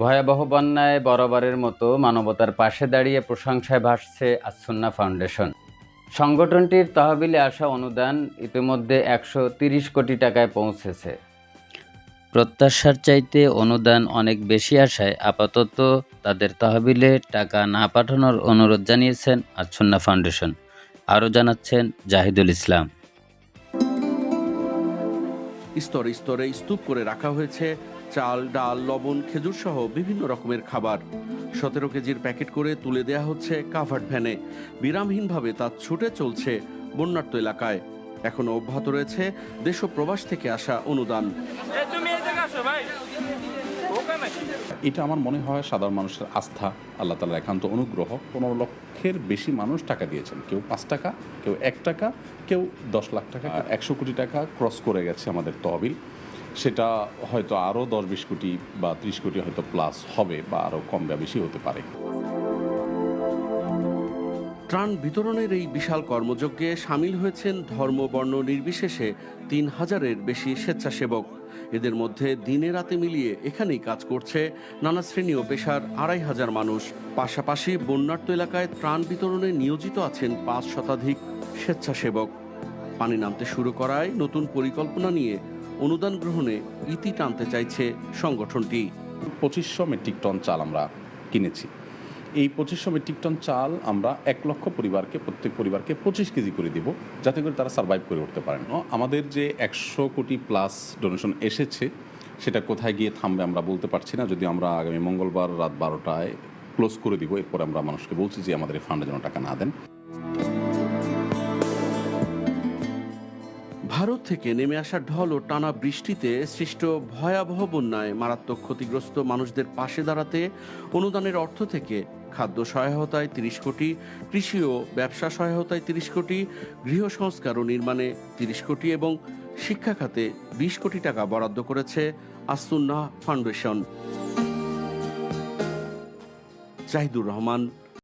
ভয়াবহ বন্যায় বরাবরের মতো মানবতার পাশে দাঁড়িয়ে প্রশংসায় ভাসছে আসুন্না ফাউন্ডেশন। সংগঠনটির তহবিলে আসা অনুদান ইতিমধ্যে একশো তিরিশ কোটি টাকায় পৌঁছেছে। প্রত্যাশার চাইতে অনুদান অনেক বেশি আসায় আপাতত তাদের তহবিলে টাকা না পাঠানোর অনুরোধ জানিয়েছেন আসুন্না ফাউন্ডেশন। আরও জানাচ্ছেন জাহিদুল ইসলাম। স্তরে স্তরে স্তূপ করে রাখা হয়েছে, চাল, ডাল, লবণ, খেজুর সহ বিভিন্ন রকমের খাবার। সতেরো কেজির প্যাকেট করে তুলে দেয়া হচ্ছে কাভার্ড ভ্যানে। বিরামহীনভাবে তা ছুটে চলছে বন্যার্ত এলাকায়। এখনও অব্যাহত রয়েছে দেশ প্রবাস থেকে আসা অনুদান। তুমি ভাই। এটা আমার মনে হয় সাধারণ মানুষের আস্থা, আল্লাহ তালার একান্ত অনুগ্রহ। পনেরো লক্ষের বেশি মানুষ টাকা দিয়েছেন। কেউ পাঁচ টাকা, কেউ এক টাকা, কেউ দশ লাখ টাকা একশো কোটি টাকা ক্রস করে গেছে আমাদের তহবিল। সেটা হয়তো আরও দশ বিশ কোটি বা ত্রিশ কোটি হয়তো প্লাস হবে বা আরও কম বা বেশি হতে পারে। ত্রাণ বিতরণের এই বিশাল কর্মযজ্ঞে সামিল হয়েছেন ধর্ম, বর্ণ নির্বিশেষে তিন হাজারের বেশি স্বেচ্ছাসেবক। এদের মধ্যে দিনে রাতে মিলিয়ে এখানেই কাজ করছে নানা শ্রেণি ও পেশার আড়াই হাজার মানুষ। পাশাপাশি বন্যার্ত এলাকায় ত্রাণ বিতরণে নিয়োজিত আছেন পাঁচ শতাধিক স্বেচ্ছাসেবক। পানি নামতে শুরু করায় নতুন পরিকল্পনা নিয়ে অনুদান গ্রহণে ইতি টানতে চাইছে সংগঠনটি। পঁচিশশো মেট্রিক টন চাল আমরা কিনেছি। এই পঁচিশশো মেট্রিক টন চাল আমরা এক লক্ষ পরিবারকে, প্রত্যেক পরিবারকে পঁচিশ কেজি করে দিব, যাতে করে তারা সার্ভাইভ করে উঠতে পারেন আমাদের যে একশো কোটি প্লাস ডোনেশন এসেছে, সেটা কোথায় গিয়ে থামবে আমরা বলতে পারছি না। যদি আমরা আগামী মঙ্গলবার রাত বারোটায় ক্লোজ করে দিব, এরপর আমরা মানুষকে বলছি যে আমাদের এই ফান্ডে যেন টাকা না দেন। ভারত থেকে নেমে আসা ঢল ও টানা বৃষ্টিতে সৃষ্ট ভয়াবহ বন্যায় মারাত্মক ক্ষতিগ্রস্ত মানুষদের পাশে দাঁড়াতে অনুদানের অর্থ থেকে খাদ্য সহায়তায় তিরিশ কোটি, কৃষি ও ব্যবসা সহায়তায় তিরিশ কোটি, গৃহ সংস্কার ও নির্মাণে তিরিশ কোটি এবং শিক্ষা খাতে বিশ কোটি টাকা বরাদ্দ করেছে আসুন্না ফাউন্ডেশন। জাহিদুর রহমান